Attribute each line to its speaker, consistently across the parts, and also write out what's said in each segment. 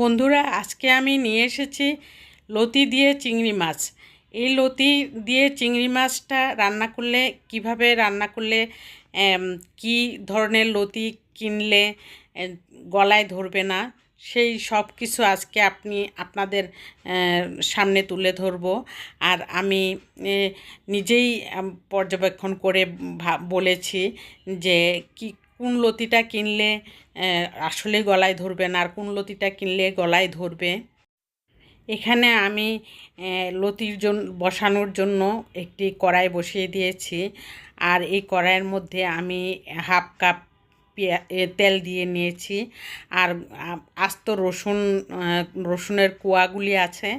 Speaker 1: বন্ধুরা, আজকে আমি নিয়ে এসেছি লতি দিয়ে চিংড়ি মাছ। এই লতি দিয়ে চিংড়ি মাছটা রান্না করলে, কীভাবে রান্না করলে কি ধরনের লতি কিনলে গলায় ধরবে না, সেই সব কিছু আজকে আপনি আপনাদের সামনে তুলে ধরব। আর আমি নিজেই পর্যবেক্ষণ করে বলেছি যে কি কোন লতিটা কিনলে আসলে গলায় ধরবে না, আর কোন লতিটা কিনলে গলায় ধরবে? এখানে আমি লতির জন্য বসানোর জন্য একটি কড়াই বসিয়ে দিয়েছি। আর এই কড়াইয়ের মধ্যে আমি হাফ কাপ তেল দিয়ে নিয়েছি। আর আস্ত রসুন রসুনের কুয়াগুলি আছে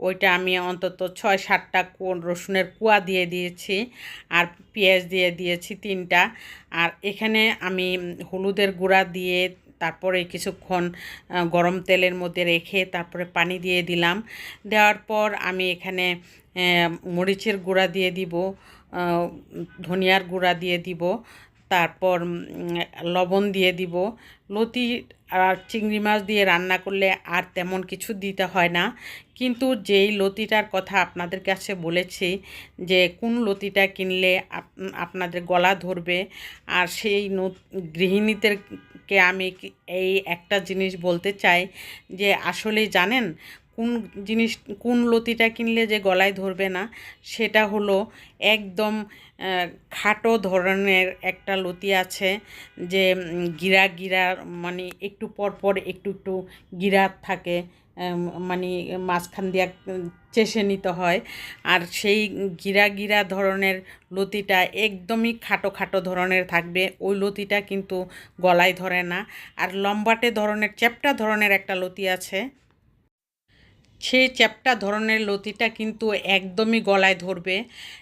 Speaker 1: ওইটা আমি অন্তত ছয় সাতটা রসুনের কুয়া দিয়ে দিয়েছি আর পেঁয়াজ দিয়ে দিয়েছি তিনটা। আর এখানে আমি হলুদের গুঁড়া দিয়ে তারপরে কিছুক্ষণ গরম তেলের মধ্যে রেখে তারপরে পানি দিয়ে দিলাম। দেওয়ার পর আমি এখানে মরিচের গুঁড়া দিয়ে দিব ধনিয়ার গুঁড়া দিয়ে দিব। তারপর লবণ দিয়ে দিব। লতি আর চিংড়ি মাছ দিয়ে রান্না করলে আর তেমন কিছু দিতে হয় না। কিন্তু যেই লতিটার কথা আপনাদের কাছে বলেছি, যে কোন লতিটা কিনলে আপ- আপনাদের গলা ধরবে, আর সেই গৃহিণীদেরকে আমি এই একটা জিনিস বলতে চাই, যে আসলে জানেন কোন জিনিস, কোন লতিটা কিনলে যে গলায় ধরবে না, সেটা হলো একদম খাটো ধরনের একটা লতি আছে যে গিরা গিরা মানে একটু পর পর একটু একটু গিরা থাকে মানে মাঝখান দিয়া চেষে নিতে হয়। আর সেই গিরা গিরা ধরনের লতিটা একদমই খাটো খাটো ধরনের থাকবে, ওই লতিটা কিন্তু গলায় ধরে না। আর লম্বাটে ধরনের, চ্যাপ্টা ধরনের একটা লতি আছে সেই চ্যাপটা ধরনের লতিটা কিন্তু একদমই গলায় ধরবে।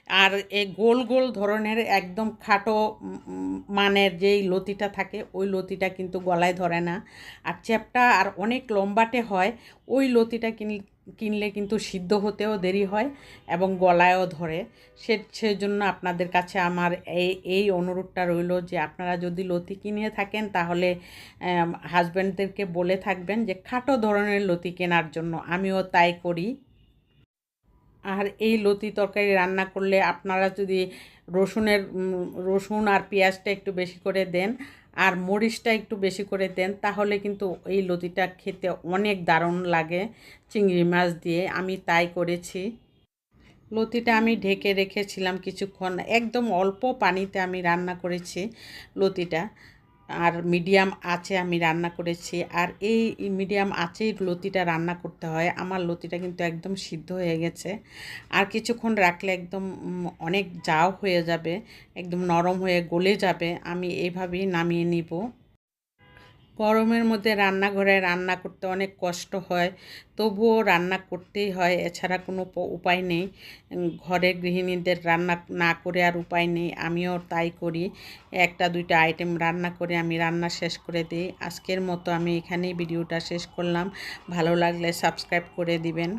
Speaker 1: আর এই গোল গোল ধরনের একদম খাটো মানের যেই লতিটা থাকে, ওই লতিটা কিন্তু গলায় ধরে না। আর চ্যাপটা আর অনেক লম্বাটে হয়, ওই লতিটা কিন কিনলে কিন্তু সিদ্ধ হতেও দেরি হয় এবং গলায়ও ধরে। সে, সেজন্য আপনাদের কাছে আমার এই এই অনুরোধটা রইল যে আপনারা যদি লতি কিনে থাকেন তাহলে হাজব্যান্ডদেরকে বলে থাকবেন যে খাটো ধরনের লতি কেনার জন্য। আমিও তাই করি। আর এই লতি তরকারি রান্না করলে আপনারা যদি রসুনের রসুন আর পেঁয়াজটা একটু বেশি করে দেন আর মরিচটা একটু বেশি করে দেন, তাহলে কিন্তু এই লতিটা খেতে অনেক দারুণ লাগে চিংড়ি মাছ দিয়ে। আমি তাই করেছি। লতিটা আমি ঢেকে রেখেছিলাম কিছুক্ষণ। একদম অল্প পানিতে আমি রান্না করেছি লতিটা। আর মিডিয়াম আছে আমি রান্না করেছি। আর এই মিডিয়াম আছেই লতিটা রান্না করতে হয়। আমার লতিটা কিন্তু একদম সিদ্ধ হয়ে গেছে। আর কিছুক্ষণ রাখলে একদম অনেক জাও হয়ে যাবে। একদম নরম হয়ে গলে যাবে। আমি এইভাবেই নামিয়ে নিব। গরমের মধ্যে রান্নাঘরে রান্না করতে অনেক কষ্ট হয়। তবুও রান্না করতেই হয়, এছাড়া কোনো উপায় নেই। ঘরের গৃহিণীদের রান্না না করে আর উপায় নেই, আমিও তাই করি। একটা দুইটা আইটেম রান্না করে আমি রান্না শেষ করে দিই। আজকের মতো আমি এখানেই ভিডিওটা শেষ করলাম। ভালো লাগলে সাবস্ক্রাইব করে দিবেন।